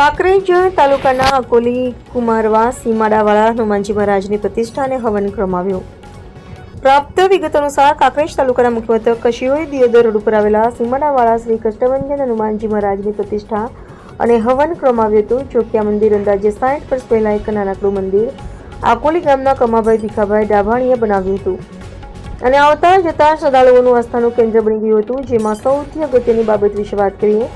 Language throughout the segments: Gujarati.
કાંકરેજ તાલુકાના અકોલી, કુમારવા, સીમાડાવાળા, હનુમાનજી મહારાજની પ્રતિષ્ઠાને હવન ક્રમાવ્યો પ્રાપ્ત વિગત અનુસાર કાંકરેજ તાલુકાના મુખ્યમથક મથક દિયોદર રોડ ઉપર આવેલા સીમાડાવાળા શ્રી કષ્ટભંજન હનુમાનજી મહારાજની પ્રતિષ્ઠા અને હવન ક્રમાવ્યું હતું, જો કે આ મંદિર અંદાજે સાઠ વર્ષ પહેલાં એક નાનકડું મંદિર આકોલી ગામના કમાભાઈ ભીખાભાઈ ડાભાણીએ બનાવ્યું હતું. અને આવતા જતા શ્રદ્ધાળુઓનું આસ્થાનું કેન્દ્ર બની ગયું હતું, જેમાં સૌથી અગત્યની બાબત વિશે વાત કરીએ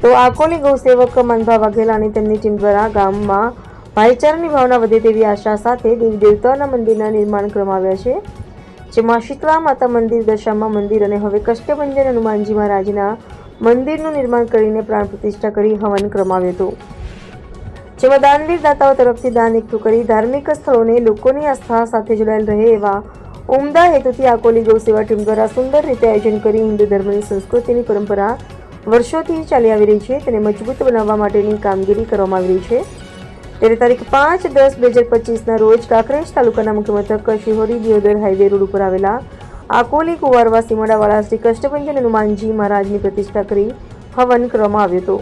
તો આકોલી ગૌસેવક, મનભા વાઘેલા તેમની ટીમ દ્વારા ગામમાં ભાઈચારાની ભાવના વધે તેવી આશા સાથે દેવી દેવતાના મંદિરના નિર્માણ કરવામાં આવ્યા છે. જેમાં શીતળા માતા મંદિર દશામાં મંદિર અને હવે કષ્ટભંજન હનુમાનજી મહારાજના મંદિરનું નિર્માણ કરીને પ્રાણ પ્રતિષ્ઠા કરી હવન ક્રમાવ્યું હતું. જેમાં દાનવીર દાતાઓ તરફથી દાન એકઠું કરી ધાર્મિક સ્થળોને લોકોની આસ્થા સાથે જોડાયેલ રહે એવા ઉમદા હેતુથી આકોલી ગૌસેવા ટીમ દ્વારા સુંદર રીતે આયોજન કરી હિન્દુ ધર્મની સંસ્કૃતિની પરંપરા વર્ષોથી ચાલી આવી રહી છે તેને મજબૂત બનાવવા માટેની કામગીરી કરવામાં આવી રહી છે. ત્યારે તારીખ પાંચ દસ બે હજાર પચીસના રોજ કાંકરેજ તાલુકાના મુખ્ય મથક શિહોરી દિયોદર હાઈવે રોડ ઉપર આવેલા આકોલી કુવારવા સીમાડાવાળા શ્રી કષ્ટભંજન હનુમાનજી મહારાજની પ્રતિષ્ઠા કરી હવન કરવામાં આવ્યો હતો.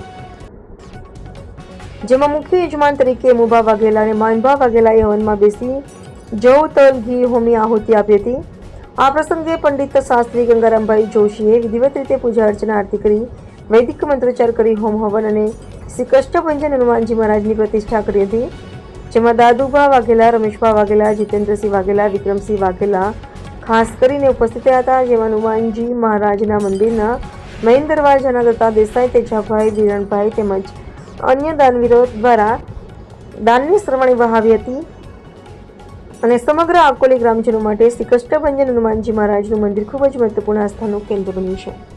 જેમાં મુખ્ય યજમાન તરીકે મુભા વાઘેલા અને માનભા વાઘેલાએ હવનમાં બેસી જવ તલ ઘી હોમી આહુતિ આપી હતી. આ પ્રસંગે પંડિત શાસ્ત્રી ગંગારામભાઈ જોશીએ વિધિવત રીતે પૂજા અર્ચના આરતી કરી વૈદિક મંત્રોચ્ચાર કરી હોમ હવન અને શ્રી કષ્ટભંજન હનુમાનજી મહારાજની પ્રતિષ્ઠા કરી હતી, જેમાં દાદુભા વાઘેલા, રમેશભા વાઘેલા, જીતેન્દ્રસિંહ વાઘેલા, વિક્રમસિંહ વાઘેલા ખાસ કરીને ઉપસ્થિત હતા, જેમાં હનુમાનજી મહારાજના મંદિરના મેઇન દરવાજાના દત્તા દેસાઈ તેજાભાઈ ધીરણભાઈ તેમજ અન્ય દાનવીરો દ્વારા દાનની શ્રવણી વહાવી હતી અને સમગ્ર આકોલી ગ્રામજનો માટે શ્રી કષ્ટભંજન હનુમાનજી મહારાજનું મંદિર ખૂબ જ મહત્વપૂર્ણ આસ્થાનું કેન્દ્ર બન્યું છે.